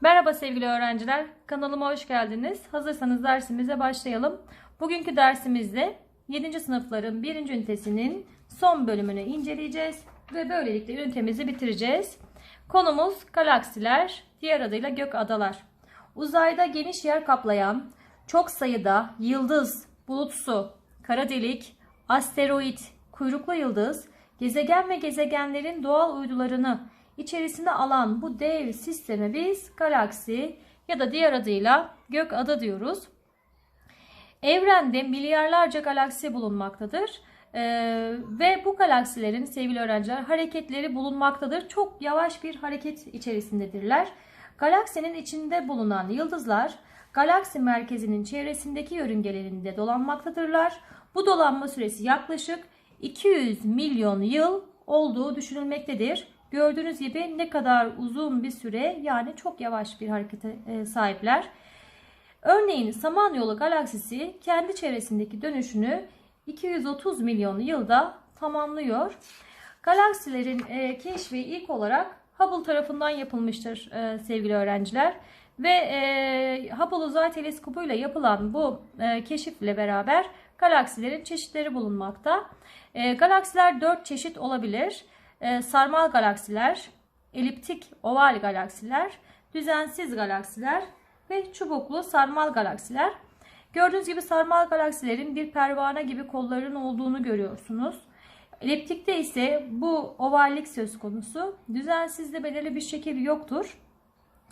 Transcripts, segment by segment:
Merhaba sevgili öğrenciler. Kanalıma hoş geldiniz. Hazırsanız dersimize başlayalım. Bugünkü dersimizde 7. sınıfların 1. ünitesinin son bölümünü inceleyeceğiz ve böylelikle ünitemizi bitireceğiz. Konumuz galaksiler, diğer adıyla gök adalar. Uzayda geniş yer kaplayan çok sayıda yıldız, bulutsu, kara delik, asteroid, kuyruklu yıldız, gezegen ve gezegenlerin doğal uydularını içerisine alan bu dev sisteme biz galaksi ya da diğer adıyla gök ada diyoruz. Evrende milyarlarca galaksi bulunmaktadır. Ee, ve bu galaksilerin sevgili öğrenciler hareketleri bulunmaktadır. Çok yavaş bir hareket içerisindedirler. Galaksinin içinde bulunan yıldızlar galaksi merkezinin çevresindeki yörüngelerinde dolanmaktadırlar. Bu dolanma süresi yaklaşık 200 milyon yıl olduğu düşünülmektedir. Gördüğünüz gibi ne kadar uzun bir süre yani çok yavaş bir harekete e, sahipler. Örneğin Samanyolu galaksisi kendi çevresindeki dönüşünü 230 milyon yılda tamamlıyor. Galaksilerin e, keşfi ilk olarak Hubble tarafından yapılmıştır e, sevgili öğrenciler. Ve Hubble Uzay Teleskobu ile yapılan bu keşifle beraber galaksilerin çeşitleri bulunmakta. Galaksiler 4 çeşit olabilir. E, sarmal galaksiler, eliptik oval galaksiler, düzensiz galaksiler ve çubuklu sarmal galaksiler. Gördüğünüz gibi sarmal galaksilerin bir pervane gibi kollarının olduğunu görüyorsunuz. Eliptikte ise bu ovallik söz konusu. Düzensizde belirli bir şekil yoktur.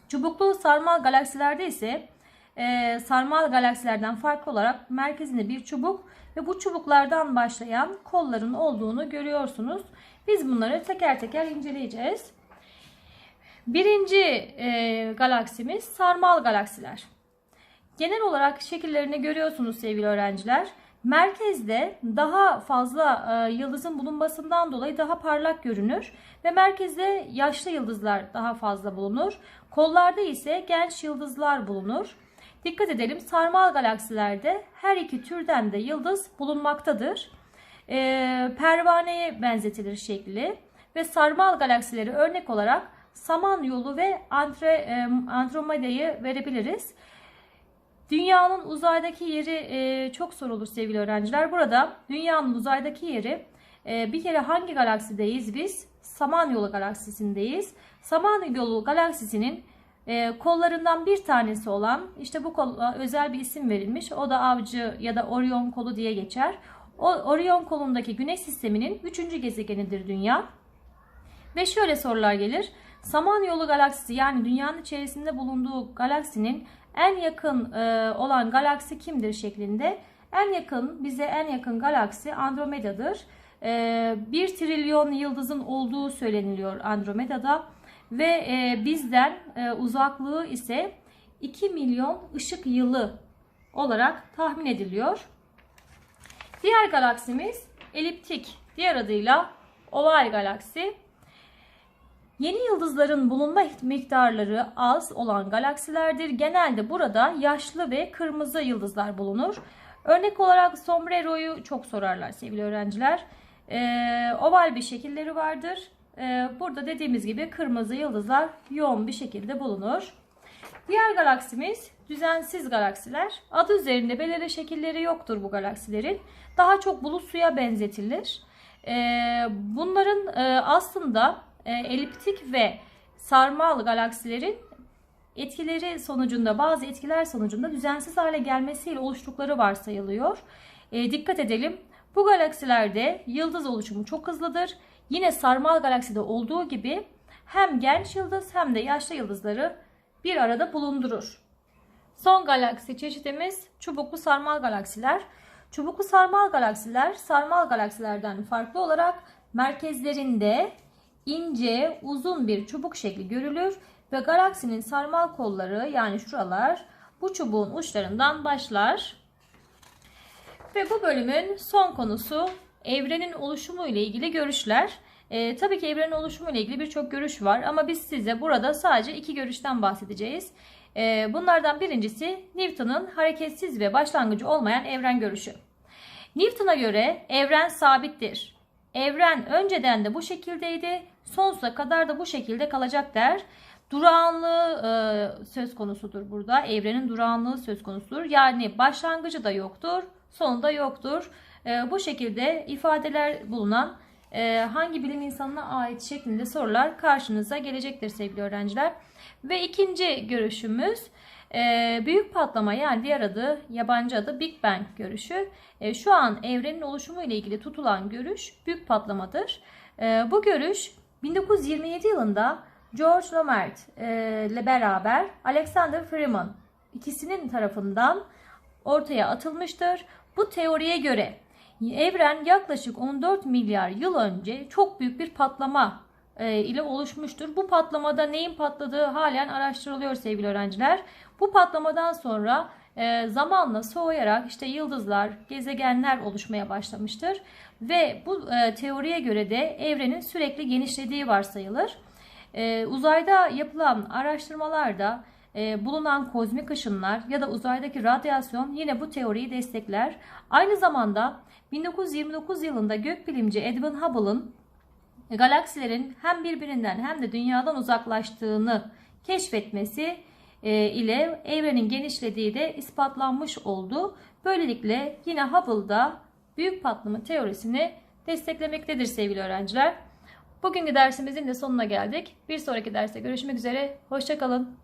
Çubuklu sarmal galaksilerde ise e, sarmal galaksilerden farklı olarak merkezinde bir çubuk ve bu çubuklardan başlayan kolların olduğunu görüyorsunuz. Biz bunları teker teker inceleyeceğiz. Birinci e, galaksimiz sarmal galaksiler. Genel olarak şekillerini görüyorsunuz sevgili öğrenciler. Merkezde daha fazla e, yıldızın bulunmasından dolayı daha parlak görünür ve merkezde yaşlı yıldızlar daha fazla bulunur. Kollarda ise genç yıldızlar bulunur. Dikkat edelim sarmal galaksilerde her iki türden de yıldız bulunmaktadır. E, pervaneye benzetilir şekli ve sarmal galaksileri örnek olarak Samanyolu ve Andre, e, Andromeda'yı verebiliriz. Dünyanın uzaydaki yeri e, çok sorulur sevgili öğrenciler. Burada dünyanın uzaydaki yeri e, bir kere hangi galaksideyiz biz? Samanyolu galaksisindeyiz. Samanyolu galaksisinin e, kollarından bir tanesi olan işte bu kola özel bir isim verilmiş. O da avcı ya da Orion kolu diye geçer. O Orion kolundaki güneş sisteminin üçüncü gezegenidir Dünya. Ve şöyle sorular gelir. Samanyolu galaksisi yani dünyanın içerisinde bulunduğu galaksinin en yakın e, olan galaksi kimdir şeklinde. En yakın bize en yakın galaksi Andromeda'dır. E, 1 trilyon yıldızın olduğu söyleniliyor Andromeda'da ve e, bizden e, uzaklığı ise 2 milyon ışık yılı olarak tahmin ediliyor. Diğer galaksimiz eliptik, diğer adıyla oval galaksi. Yeni yıldızların bulunma miktarları az olan galaksilerdir. Genelde burada yaşlı ve kırmızı yıldızlar bulunur. Örnek olarak sombrero'yu çok sorarlar sevgili öğrenciler. Ee, oval bir şekilleri vardır. Ee, burada dediğimiz gibi kırmızı yıldızlar yoğun bir şekilde bulunur. Diğer galaksimiz düzensiz galaksiler. Adı üzerinde belirli şekilleri yoktur bu galaksilerin. Daha çok bulut suya benzetilir. Ee, bunların e, aslında e, eliptik ve sarmal galaksilerin etkileri sonucunda bazı etkiler sonucunda düzensiz hale gelmesiyle oluştukları varsayılıyor. E, dikkat edelim. Bu galaksilerde yıldız oluşumu çok hızlıdır. Yine sarmal galakside olduğu gibi hem genç yıldız hem de yaşlı yıldızları bir arada bulundurur. Son galaksi çeşitimiz çubuklu sarmal galaksiler. Çubuklu sarmal galaksiler sarmal galaksilerden farklı olarak merkezlerinde ince, uzun bir çubuk şekli görülür ve galaksinin sarmal kolları yani şuralar bu çubuğun uçlarından başlar. Ve bu bölümün son konusu evrenin oluşumu ile ilgili görüşler. Ee, tabii ki evrenin oluşumu ile ilgili birçok görüş var ama biz size burada sadece iki görüşten bahsedeceğiz. Ee, bunlardan birincisi Newton'un hareketsiz ve başlangıcı olmayan evren görüşü. Newton'a göre evren sabittir. Evren önceden de bu şekildeydi, sonsuza kadar da bu şekilde kalacak der. durağanlığı e, söz konusudur burada. Evrenin durağanlığı söz konusudur. Yani başlangıcı da yoktur, sonu da yoktur. E, bu şekilde ifadeler bulunan e, hangi bilim insanına ait şeklinde sorular karşınıza gelecektir sevgili öğrenciler. Ve ikinci görüşümüz e, büyük patlama yani diğer adı yabancı adı Big Bang görüşü. E, şu an evrenin oluşumu ile ilgili tutulan görüş büyük patlamadır. E, bu görüş 1927 yılında George Lomert e, ile beraber Alexander Freeman ikisinin tarafından ortaya atılmıştır. Bu teoriye göre evren yaklaşık 14 milyar yıl önce çok büyük bir patlama e, ile oluşmuştur. Bu patlamada neyin patladığı halen araştırılıyor sevgili öğrenciler. Bu patlamadan sonra e, zamanla soğuyarak işte yıldızlar, gezegenler oluşmaya başlamıştır. Ve bu e, teoriye göre de evrenin sürekli genişlediği varsayılır. E, uzayda yapılan araştırmalarda e, bulunan kozmik ışınlar ya da uzaydaki radyasyon yine bu teoriyi destekler. Aynı zamanda 1929 yılında gökbilimci Edwin Hubble'ın galaksilerin hem birbirinden hem de dünyadan uzaklaştığını keşfetmesi e, ile evrenin genişlediği de ispatlanmış oldu. Böylelikle yine Hubble'da büyük patlama teorisini desteklemektedir sevgili öğrenciler. Bugünkü dersimizin de sonuna geldik. Bir sonraki derste görüşmek üzere. Hoşçakalın.